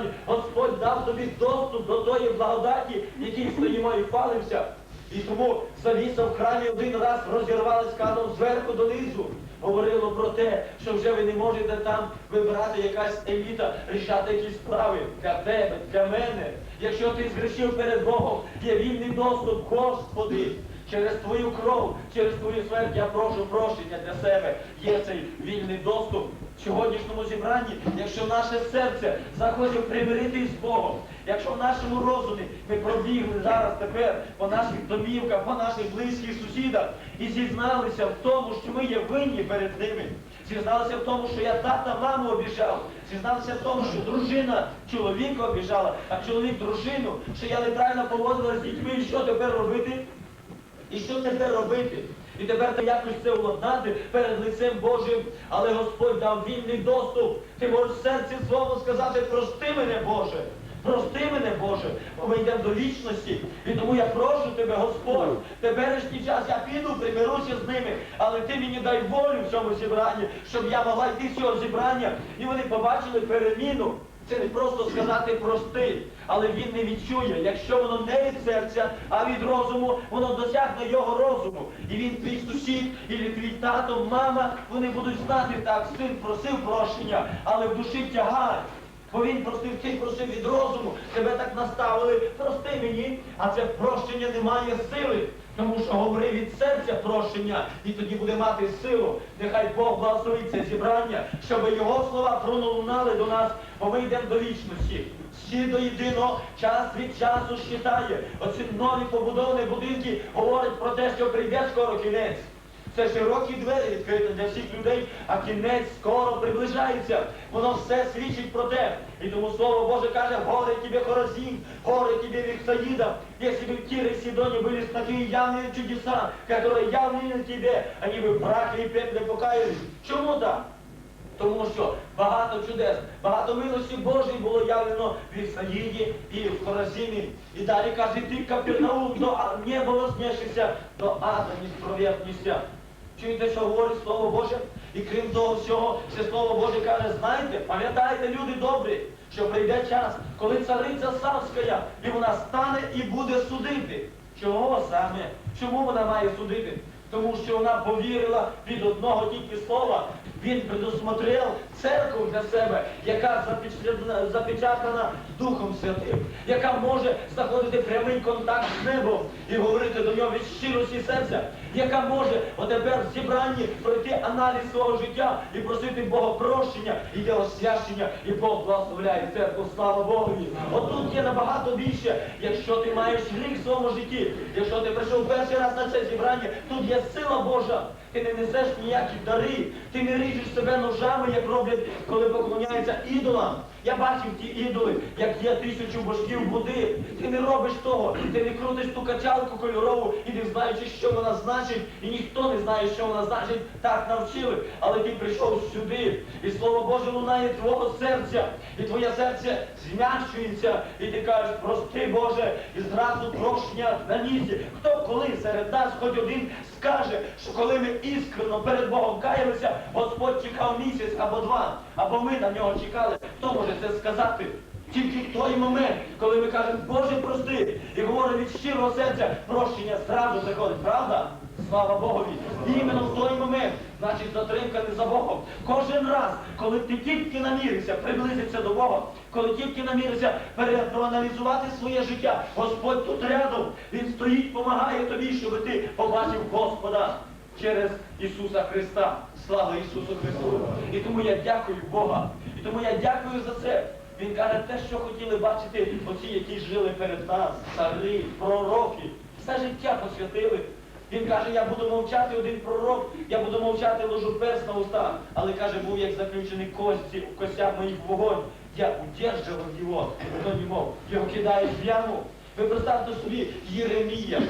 раз. Господь дав тобі доступ до тої благодаті, якій стоїмо і хвалимося. І тому завіса в храмі один раз розірвалась казом зверху донизу. Говорило про те, що вже ви не можете там вибирати якась еліта, рішати якісь справи для тебе, для мене. Якщо ти згрішив перед Богом, є вільний доступ, Господи. Через твою кров, через твою смерть я прошу прощення для себе. Є цей вільний доступ в сьогоднішньому зібранні, якщо наше серце захоче примиритись з Богом, якщо в нашому розумі ми пробігли зараз тепер по наших домівках, по наших близьких сусідах і зізналися в тому, що ми є винні перед ними. Зізналися в тому, що я тата маму обіжав, зізналися в тому, що дружина чоловіка обіжала, а чоловік дружину, що я неправильно поводилася з дітьми, і що тепер робити? І що тепер робити? І тепер треба якось це уладнати перед лицем Божим, але Господь дав вільний доступ. Ти можеш в серці своєму сказати, прости мене, Боже. Прости мене, Боже, бо ми йдемо до вічності. І тому я прошу тебе, Господь, теперішній час я піду, примируся з ними, але ти мені дай волю в цьому зібранні, щоб я могла йти з цього зібрання, і вони побачили переміну. Це не просто сказати прости, але він не відчує. Якщо воно не від серця, а від розуму, воно досягне його розуму. І він твій сусід, і твій тато, мама, вони будуть знати так, син просив прощення, але в душі тягар. Бо він просив, ти просив від розуму, тебе так наставили, прости мені, а це прощення не має сили. Тому що говори від серця прошення, і тоді буде мати силу. Нехай Бог благословить це зібрання, щоб його слова пролунали до нас, бо ми йдемо до вічності. Всі до єдиного час від часу щитає. Оці нові побудовані будинки говорять про те, що прийде скоро кінець. Це широкі двері відкриті для всіх людей, а кінець скоро приближається. Воно все свідчить про те. І тому Слово Боже каже, горе тебе Хоразин, горе тебе Вихсаида, если бы в Тире и Сидоне были такие явные чудеса, которые явны на тебе, они бы в прахе и пепле покаялись. Чому так? Тому що багато чудес, багато милості Божої було явлено в Ісаїді і в Хоразині. І далі каже, ти Капернаум до а- неба вознесешся, до ада не спровергнешся. Чуєте, що говорить Слово Боже? І крім того всього, ще Слово Боже каже, знайте, пам'ятайте, люди добрі, що прийде час, коли цариця Савська, і вона стане і буде судити. Чого саме? Чому вона має судити? Тому що вона повірила від одного тільки слова. Він предусмотрел церкву для себе, яка запечатана Духом Святим, яка може знаходити прямий контакт з небом і говорити до нього від щирості серця, яка може отепер в зібранні пройти аналіз свого життя і просити Бога прощення, і йде освящення, і Бог благословляє церкву. Слава Богові. Отут є набагато більше, якщо ти маєш гріх в своєму житті, якщо ти прийшов перший раз на це зібрання, тут є сила Божа. Ти не несеш ніякі дари, ти не ріжеш себе ножами, як роблять, коли поклоняються ідолам. Я бачив ті ідоли, як є тисячу божків води. Ти не робиш того, ти не крутиш ту качалку кольорову і не знаючи, що вона значить, і ніхто не знає, що вона значить, так навчили. Але ти прийшов сюди, і слово Боже лунає твого серця, і твоє серце змягчується, і ти кажеш, прости Боже, і зразу прощення на місці. Хто коли серед нас хоч один скаже, що коли ми іскрено перед Богом каялися, Господь чекав місяць або два, або ми на нього чекали. Хто може це сказати? Тільки в той момент, коли ми кажемо, Боже, прости, і говоримо від щирого серця, прощення зразу приходить, правда? Слава Богові. Іменно в той момент, значить, затримка не за Богом. Кожен раз, коли ти тільки намірився приблизитися до Бога, коли тільки намірився перепроаналізувати своє життя, Господь тут рядом, Він стоїть, допомагає тобі, щоб ти побачив Господа через Ісуса Христа. Слава Ісусу Христу! І тому я дякую Бога. І тому я дякую за це. Він каже, те, що хотіли бачити оці, які жили перед нас, цари, пророки, все життя посвятили. Він каже, я буду мовчати один пророк, я буду мовчати ложу перс на уста. Але каже, був як заключений кості, в костях моїх вогонь. Я удержував його, хто не мов. Його кидають в яму. Ви представте собі Єремія.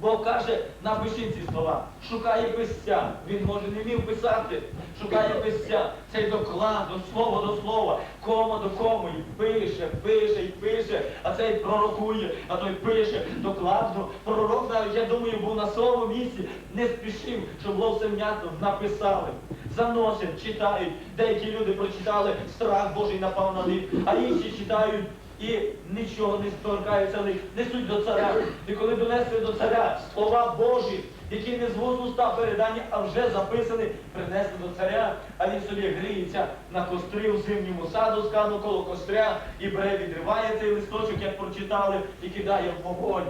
Бог каже, Напиши ці слова. Шукає писця. Він може не вмів писати. Шукає писця. Цей доклад, до слова до слова, кома до коми. І пише, пише, і пише, а цей пророкує, а той пише докладно. Пророк навіть, я думаю, був на своєму місці, не спішив, щоб було все внятно написали. Заносять, читають. Деякі люди прочитали, страх Божий напав на них, а інші читають і нічого не сторкаються них, несуть до царя. І коли донесли до царя слова Божі, які не з уста передані, а вже записані, принесли до царя, а він собі гріється на костри у зимньому саду, скану коло костря, і бере, відриває цей листочок, як прочитали, і кидає в вогонь.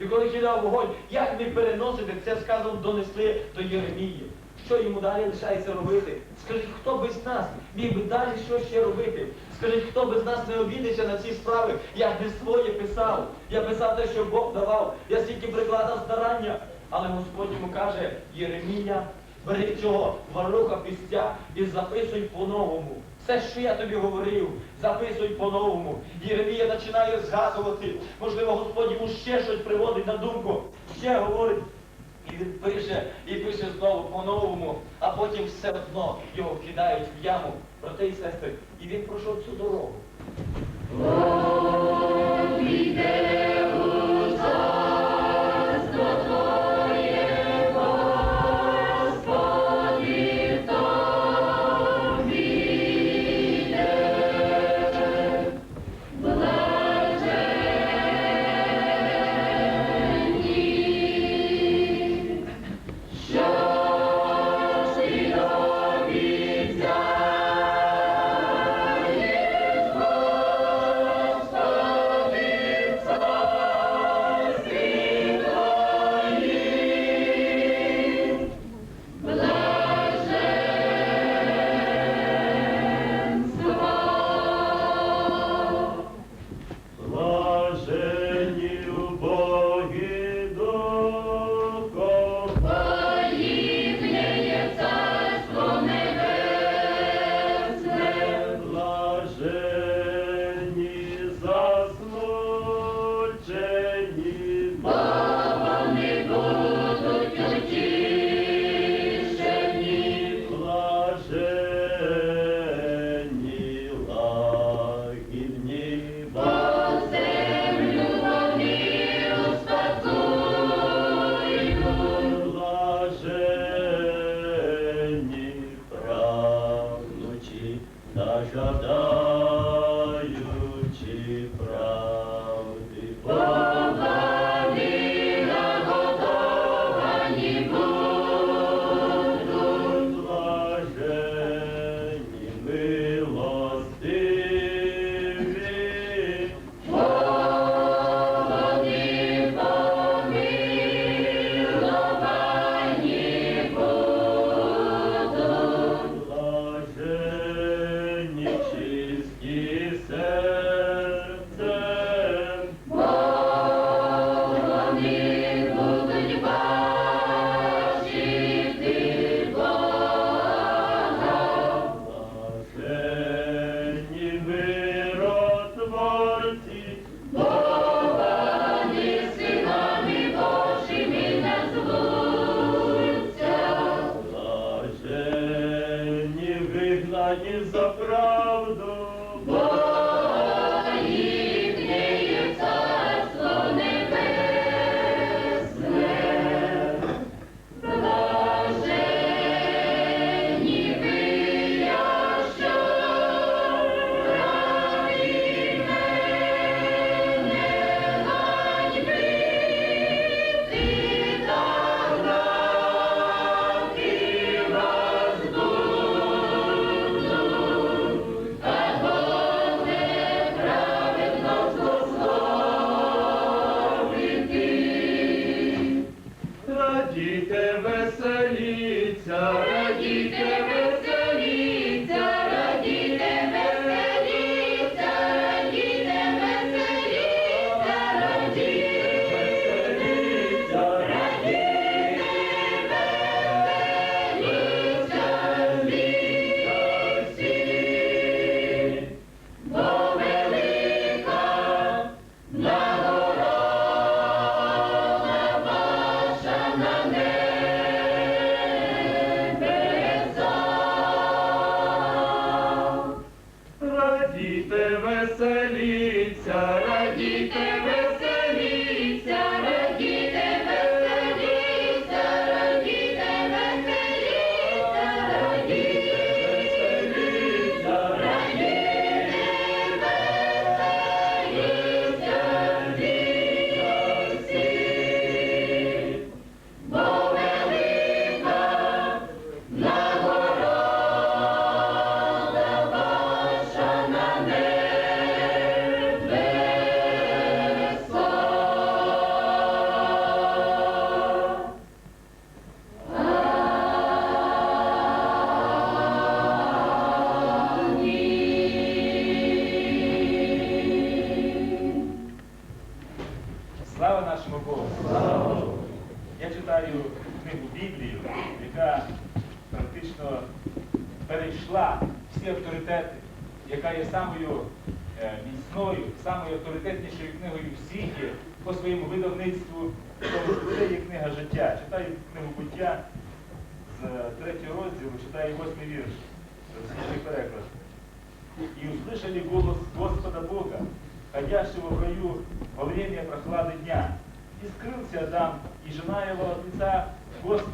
І коли кидав вогонь, як не переносити, це сказано донесли до Єремії. Що йому далі лишається робити? Скажіть, хто без нас міг би далі що ще робити? Скажіть, хто без нас не обідеться на ці справи? Я не своє писав. Я писав те, що Бог давав. Я стільки прикладав старання. Але Господь йому каже, Єремія, бери цього варуха пістя і записуй по-новому. Все, що я тобі говорив, записуй по-новому. Єремія починає згадувати. Можливо, Господь йому ще щось приводить на думку, ще говорить. І він пише, і пише знову по-новому, а потім все одно його кидають в яму, брати і сестри. І він пройшов цю дорогу.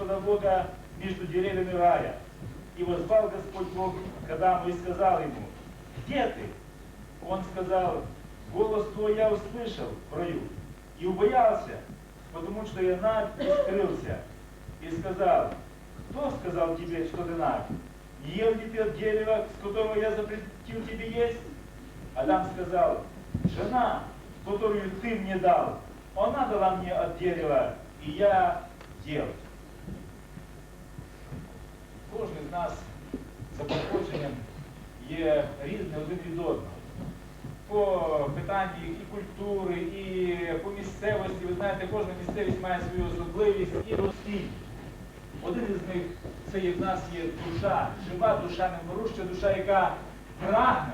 Господа Бога между деревьями рая. И возвал Господь Бог к Адаму и сказал ему, где ты? Он сказал, голос твой я услышал в раю и убоялся, потому что я наг и скрылся. И сказал, кто сказал тебе, что ты наг? Не ел ли ты от дерева, с которого я запретил тебе есть? Адам сказал, жена, которую ты мне дал, она дала мне от дерева, и я ел. Кожен з нас за походженням є різний один від одного. По питанні і культури, і по місцевості, ви знаєте, кожна місцевість має свою особливість і розстіль. Один із них це є в нас є душа, жива душа, неморуща душа, яка прагне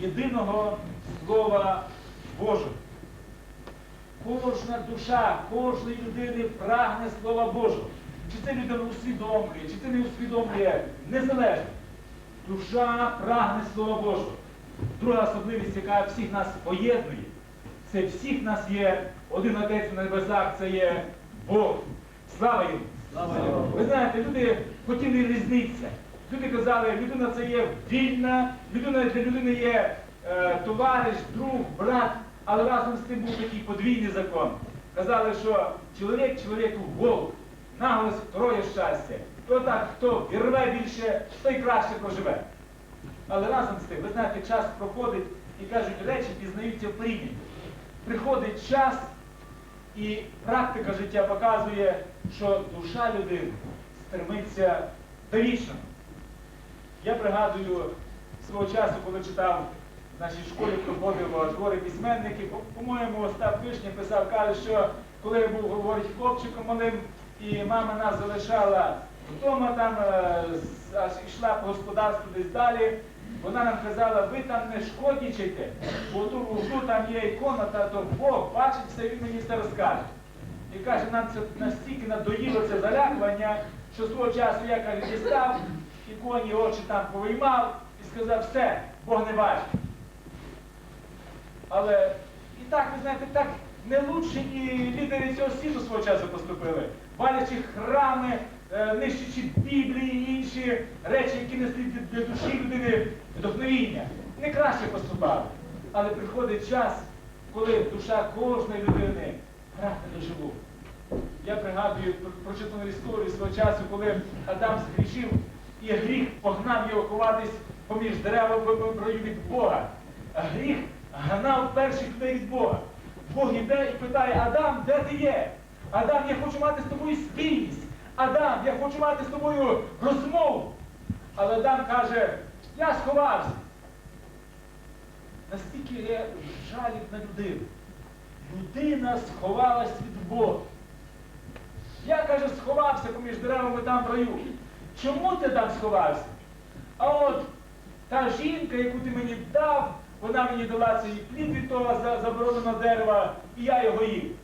єдиного Слова Божого. Кожна душа, кожної людини прагне Слова Божого. Чи це людина усвідомлює, чи це не усвідомлює, незалежно. Душа прагне Слова Божого. Друга особливість, яка всіх нас поєднує, це всіх нас є один Отець на небесах, це є Бог. Слава йому! Ви знаєте, люди хотіли різнитися. Люди казали, людина це є вільна, людина для людини є е, товариш, друг, брат, але разом з тим був такий подвійний закон. Казали, що чоловік чоловіку вовк, наголос троє щастя. То так, хто вірве більше, той краще проживе. Але разом з тим, ви знаєте, час проходить і кажуть, речі пізнаються в прийняті. Приходить час, і практика життя показує, що душа людини стремиться до вічного. Я пригадую свого часу, коли читав в нашій школі, проходив твори письменники, по- по-моєму, Остап Вишня писав, каже, що коли я був, говорить, хлопчиком малим, і мама нас залишала вдома, там е, аж йшла по господарству десь далі, вона нам казала, ви там не шкоднічайте, бо тут в углу там є ікона, та то Бог бачить все, він мені все розкаже. І каже, нам це настільки надоїло це залякування, що свого часу я каже, дістав, іконі очі там повиймав і сказав, все, Бог не бачить. Але і так, ви знаєте, так не лучше і лідери цього світу свого часу поступили. Валячи храми, е, нищачи Біблії і інші речі, які несли для- душі людини вдохновіння. Не краще поступали. Але приходить час, коли душа кожної людини прагне до живу. Я пригадую про- прочитану історію свого часу, коли Адам згрішив, і гріх погнав його ховатись поміж дерев в від Бога. Гріх гнав перших людей від Бога. Бог іде і питає, Адам, де ти є? Адам, я хочу мати з тобою спільність. Адам, я хочу мати з тобою розмову. Але Адам каже, я сховався. Настільки є жаліб на людину. Людина сховалась від Бога. Я, каже, сховався поміж деревами там в раю. Чому ти там сховався? А от та жінка, яку ти мені дав, вона мені дала цей плід від того забороненого дерева, і я його їв.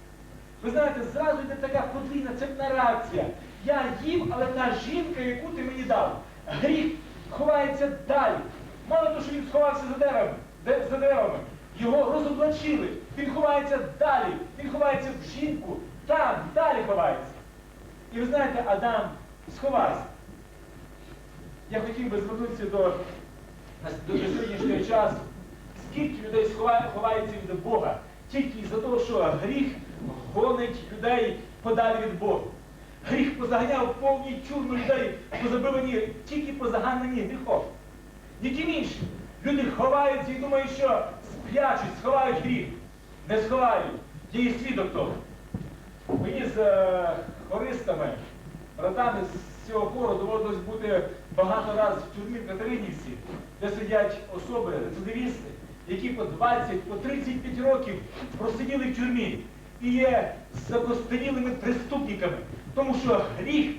Ви знаєте, зразу йде така подвійна цепна реакція. Я їв, але та жінка, яку ти мені дав, гріх ховається далі. Мало того, що він сховався за деревами, де- за деревами. Його розоблачили. Він ховається далі. Він ховається в жінку. Там, далі ховається. І ви знаєте, Адам сховався. Я хотів би звернутися до, до, сьогоднішнього часу. Скільки людей ховається від Бога? Тільки із-за того, що гріх гонить людей подалі від Бога. Гріх позаганяв повні тюрми людей, позабивані тільки позаганені гріхом. Ніким іншим. Люди ховаються і думають, що сплячуть, сховають гріх. Не сховають. Є і свідок того. Мені з е, хористами, братами з цього хору доводилось бути багато разів в тюрмі в Катеринівці, де сидять особи, рецидивісти, які по 20, по 35 років просиділи в тюрмі і є закостенілими преступниками. Тому що гріх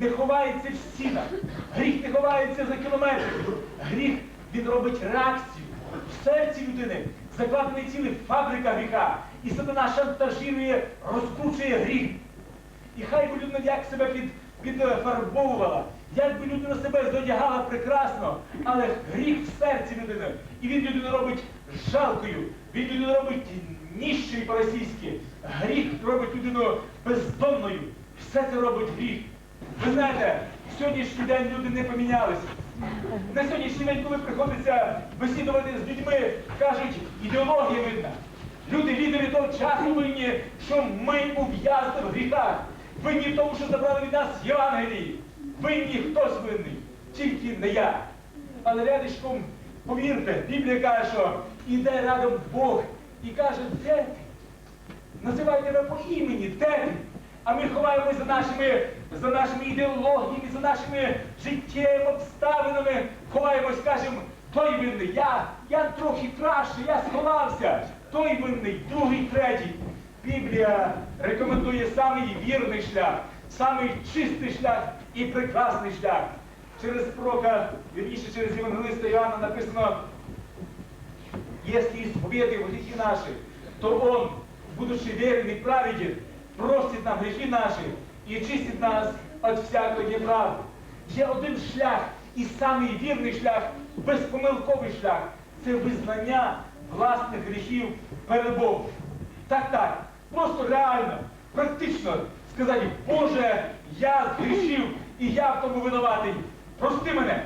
не ховається в стінах, гріх не ховається за кілометри. Гріх він робить реакцію. В серці людини закладений ціла фабрика гріха. І сатана шантажує, розкручує гріх. І хай би людина як себе під, підфарбовувала, як би людина себе зодягала прекрасно, але гріх в серці людини. І він людину робить жалкою, він людину робить ніщою по-російськи. Гріх робить людину бездомною. Все це робить гріх. Ви знаєте, в сьогоднішній день люди не помінялися. На сьогоднішній день, коли приходиться бесідувати з людьми, кажуть, ідеологія видна. Люди лідери того часу винні, що ми ув'язли в гріхах. Винні в тому, що забрали від нас Євангелії. Винні хтось винний, тільки не я. Але рядишком, повірте, Біблія каже, що іде рядом Бог і каже, де ти? Називай тебе по імені, де ти? А ми ховаємося за нашими, за нашими ідеологіями, за нашими життєвими обставинами, ховаємось, кажемо, той винний, я, я трохи краще, я сховався, той винний, другий, третій. Біблія рекомендує самий вірний шлях, самий чистий шлях і прекрасний шлях. Через пророка, вірніше через Євангелиста Іоанна написано, Если исповедуем грехи наши, то Он, будучи верен и праведен, простит нам грехи наши і чистить нас від всякої неправди. Є один шлях, і самий вірний шлях, безпомилковий шлях це визнання власних гріхів перед Богом. Так, так, просто реально, практично сказати, Боже, я згрішив і я в тому винуватий. Прости мене.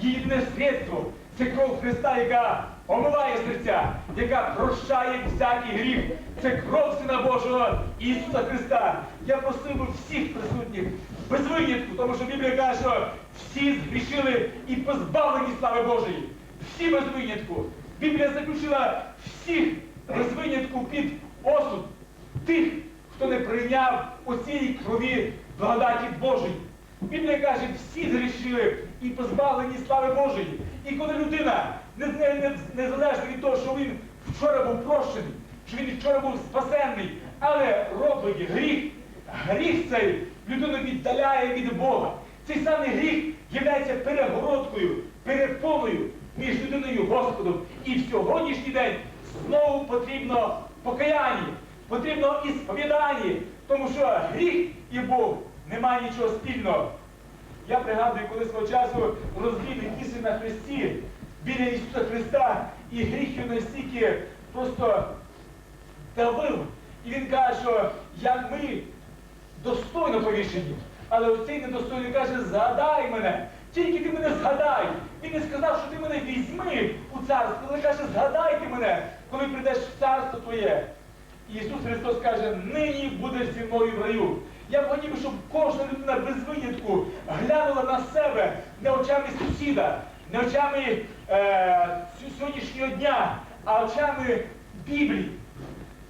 Єдине средство це кров Христа, яка омиває серця, яка прощає всякий гріх. Це кров Сина Божого Ісуса Христа. Я просив би всіх присутніх без винятку, тому що Біблія каже, що всі згрішили і позбавлені слави Божої. Всі без винятку. Біблія заключила всіх без винятку під осуд тих, хто не прийняв у цій крові благодаті Божої. Біблія каже, всі згрішили і позбавлені слави Божої. І коли людина, незалежно від того, що він вчора був прощений, що він вчора був спасенний, але робить гріх, гріх цей людину віддаляє від Бога. Цей самий гріх є перегородкою, перепоною між людиною і Господом. І в сьогоднішній день знову потрібно покаяння, потрібно ісповідання, тому що гріх і Бог немає нічого спільного. Я пригадую, коли свого часу розбили кіси на хресті біля Ісуса Христа, і гріх його настільки просто давив. І він каже, що як ми достойно повішені, але оцей недостойний каже, згадай мене, тільки ти мене згадай. Він не сказав, що ти мене візьми у царство, але каже, згадайте мене, коли прийдеш в царство твоє. І Ісус Христос каже, нині будеш зі мною в раю. Я б хотів, щоб кожна людина без винятку глянула на себе не очами сусіда, не очами е, сьогоднішнього дня, а очами Біблії.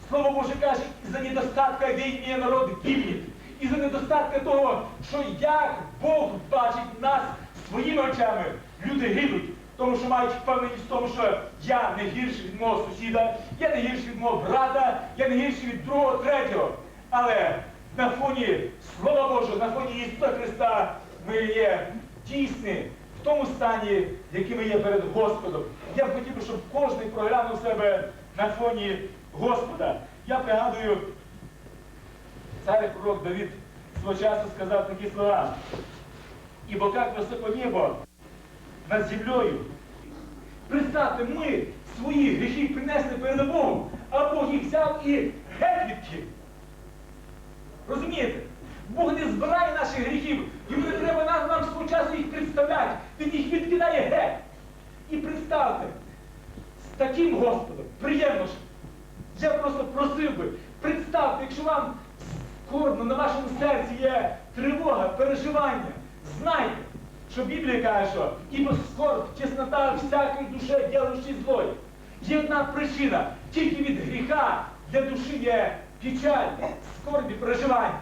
Слово Боже каже, за недостатка війни народ гибнет. І за недостатка того, що як Бог бачить нас своїми очами, люди гинуть. Тому що мають впевненість в тому, що я не гірший від мого сусіда, я не гірший від мого брата, я не гірший від другого, третього. Але на фоні Слова Божого, на фоні Ісуса Христа ми є дійсні тому стані, який ми є перед Господом. Я б хотів, щоб кожен проглянув себе на фоні Господа. Я пригадую, цар пророк Давид свого часу сказав такі слова. Ібо як високо небо над землею. Представте, ми свої гріхи принесли перед Богом, а Бог їх взяв і геть відкинув. Розумієте? Бог не збирає наших гріхів, йому не треба нам, нам свого часу їх представляти. Він їх відкидає геть. І представте, з таким Господом, приємно ж. Я просто просив би, представте, якщо вам скорбно на вашому серці є тривога, переживання, знайте, що Біблія каже, що ібо скорб, чеснота всякої душе ділущий злой. Є одна причина, тільки від гріха для душі є печаль, скорбі, переживання.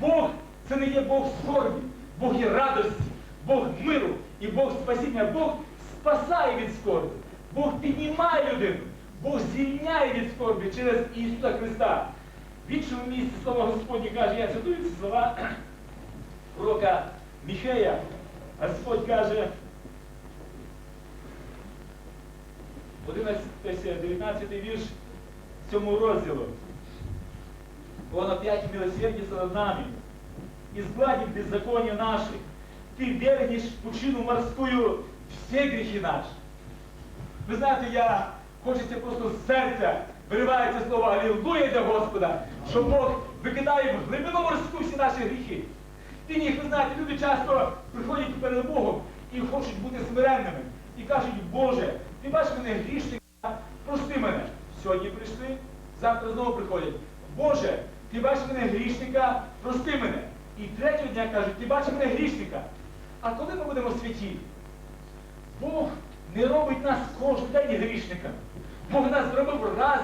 Бог це не є Бог скорбі, Бог є радості, Бог миру і Бог спасіння. Бог спасає від скорбі, Бог піднімає людину, Бог звільняє від скорбі через Ісуса Христа. В іншому місці слова Господні каже, я цитую ці слова пророка Міхея. Господь каже, 11, 19 вірш цьому розділу. Он опять милосердится над нами, изгладит беззаконие наши. Ты вернешь в пучину морскую все грехи наши. Ви знаєте, я хочеться просто з серця виривається слово Алілуя для Господа, що Бог викидає в глибину морську всі наші гріхи. Ти ніг, ви знаєте, люди часто приходять перед Богом і хочуть бути смиренними. І кажуть, Боже, ти бачиш мене грішника, прости мене. Сьогодні прийшли, завтра знову приходять. Боже, ти бачиш мене грішника, прости мене. І третього дня кажуть, ти бачив мене грішника. А коли ми будемо святі? Бог не робить нас кожен день грішниками. Бог нас зробив раз